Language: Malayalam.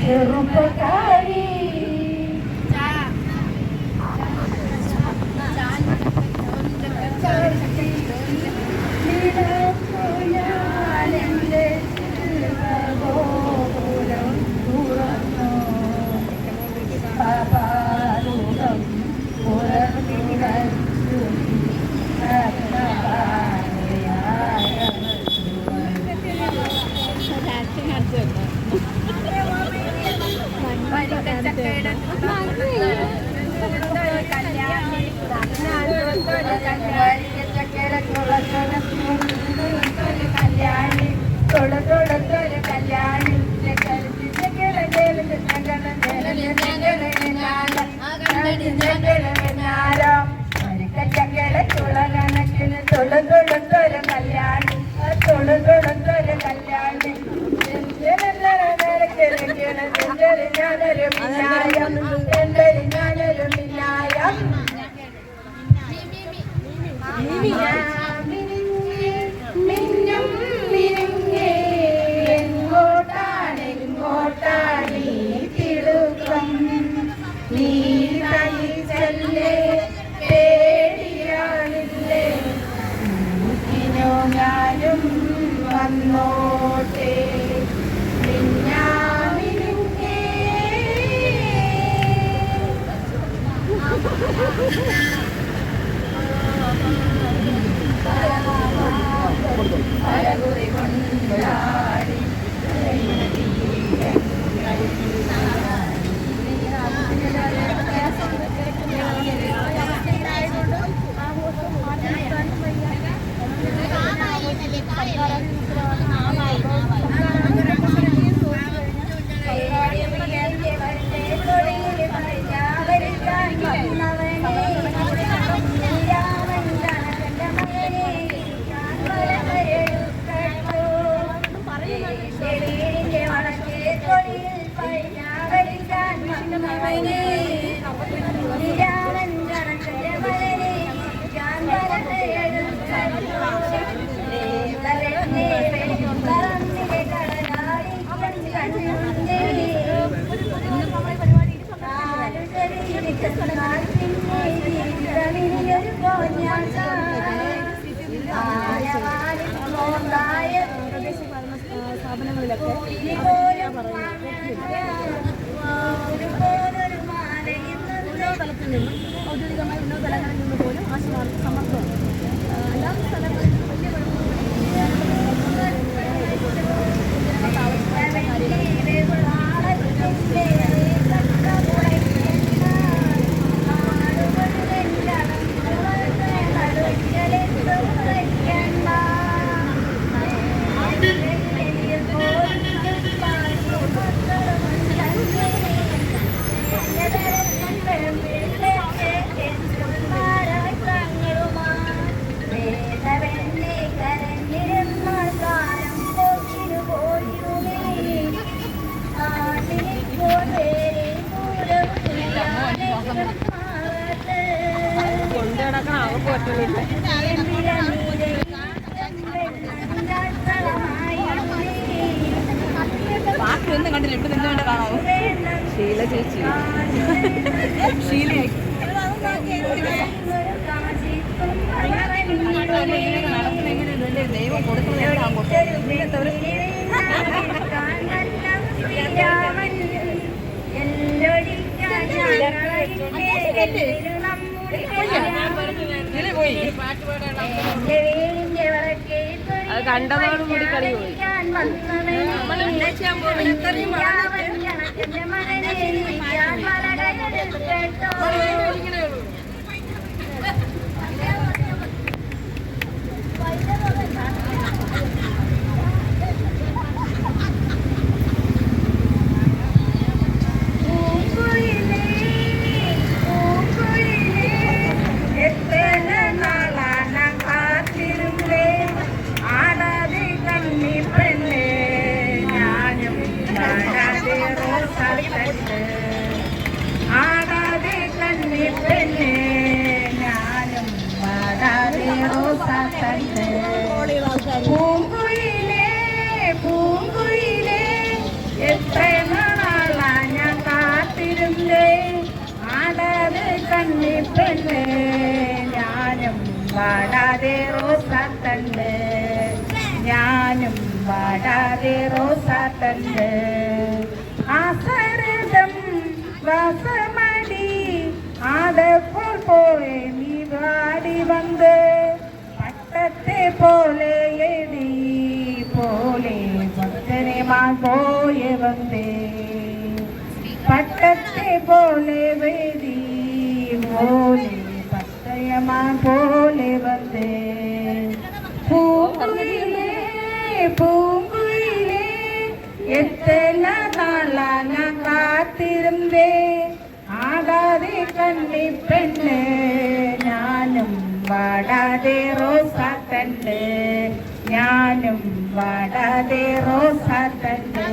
ചെറുപ്പക്കാരി സ്ഥാപനങ്ങളിലൊക്കെ പറയുന്നത് ബാക്കിയൊന്നും കണ്ടില്ല. ഇവിടെ നിന്നുകൊണ്ട് കാണാമോ ഷീല ചേച്ചി. ഷീല ദൈവം കൊടുക്കുന്നവർ പോയി. അത് കണ്ടതോടുകൂടി കളി പോയി. പൂങ്കുയിലേ പൂങ്കുയിലേ എത്ര നാളാ ഞാൻ കാത്തിരുന്നേ? ആടാതെ കണ്ണിപ്പെണ്ണ് ഞാനും പാടാതെ റോസാത്തണ്ട് ഞാനും പാടാതെ റോസാത്തണ്ട് ആസരതം വാസമടി ആടപ്പോൾ പോയി നീ വാടി വന്ന്. പട്ടത്തെ പോലെ ഭക്തനെമാൻ പോയ വന്നേ. പട്ടത്തെ പോലെ വേദി പോലെ പട്ടയമാൻ പോലെ വന്നേ. പൂങ്കുയിലേ പൂങ്കുയിലേ എത്തല നാളാ ഞാൻ കാത്തിരുന്നേ. ആകാതെ കണ്ണി പെണ്ണ് ഞാനും വാടാതെ റോസാത്തണ്ട് ഞാനും വാടാതെ റോസാത്തണ്ട്